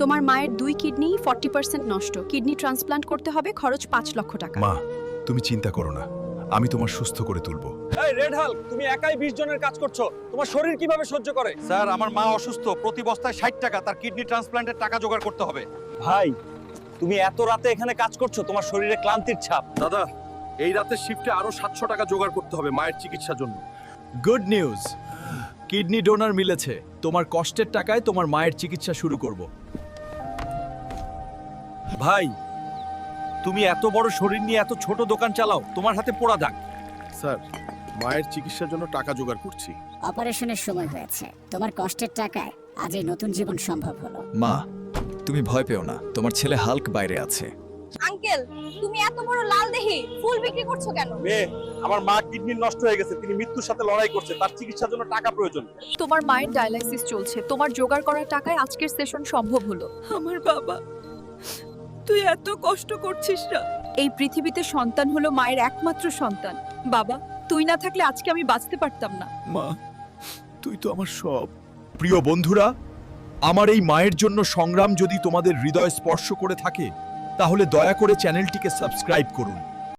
তোমার মায়ের দুই কিডনি ফর্টি পার্সেন্ট নষ্ট। কিডনি ট্রান্সপ্লান্ট করতে হবে খরচ পাঁচ লক্ষ টাকা। মা তুমি চিন্তা করো না। আমি তোমার সুস্থ করে তুলবো। এই রেড হাল্ক তুমি একাই 20 জনের কাজ করছ। তোমার শরীর কীভাবে সহ্য করে? স্যার আমার মা অসুস্থ। প্রতি বস্তায় ষাট টাকা তার কিডনি ট্রান্সপ্লান্টের টাকা জোগাড় করতে হবে। ভাই তুমি এত রাতে এখানে কাজ করছ তোমার শরীরে ক্লান্তির ছাপ। দাদা এই রাতের শিফটে আরও সাতশো টাকা জোগাড় করতে হবে মায়ের চিকিৎসার জন্য। গুড নিউজ কিডনি ডোনার মিলেছে। তোমার কষ্টের টাকায় তোমার মায়ের চিকিৎসা শুরু করব। ভাই তুমি এত বড় শরীর নিয়ে এত ছোট দোকান চালাও তোমার হাতে পোড়া দাগ। স্যার মায়ের চিকিৎসার জন্য টাকা জোগাড় করছি। অপারেশনের সময় হয়েছে। তোমার কষ্টের টাকায় আজ এই নতুন জীবন সম্ভব হলো। মা তুমি ভয় পেও না। তোমার ছেলে হাল্ক বাইরে আছে। আঙ্কেল তুমি এত বড় লাল দেহি ফুল বিক্রি করছ কেন? মেয়ে আমার মা কিডনি নষ্ট হয়ে গেছে। তিনি মৃত্যুর সাথে লড়াই করছে। তার চিকিৎসার জন্য টাকা প্রয়োজন। তোমার মায়ের ডায়ালাইসিস চলছে। তোমার জোগাড় করার টাকায় আজকের সেশন সম্ভব হলো। আমার বাবা তুই এত কষ্ট করছিস না। এই পৃথিবীতে সন্তান হলো মায়ের একমাত্র সন্তান। বাবা তুই না থাকলে আজকে আমি বাঁচতে পারতাম না। মা তুই তো আমার সব। প্রিয় বন্ধুরা আমার এই মায়ের জন্য সংগ্রাম যদি তোমাদের হৃদয় স্পর্শ করে থাকে তাহলে দয়া করে চ্যানেলটিকে সাবস্ক্রাইব করুন।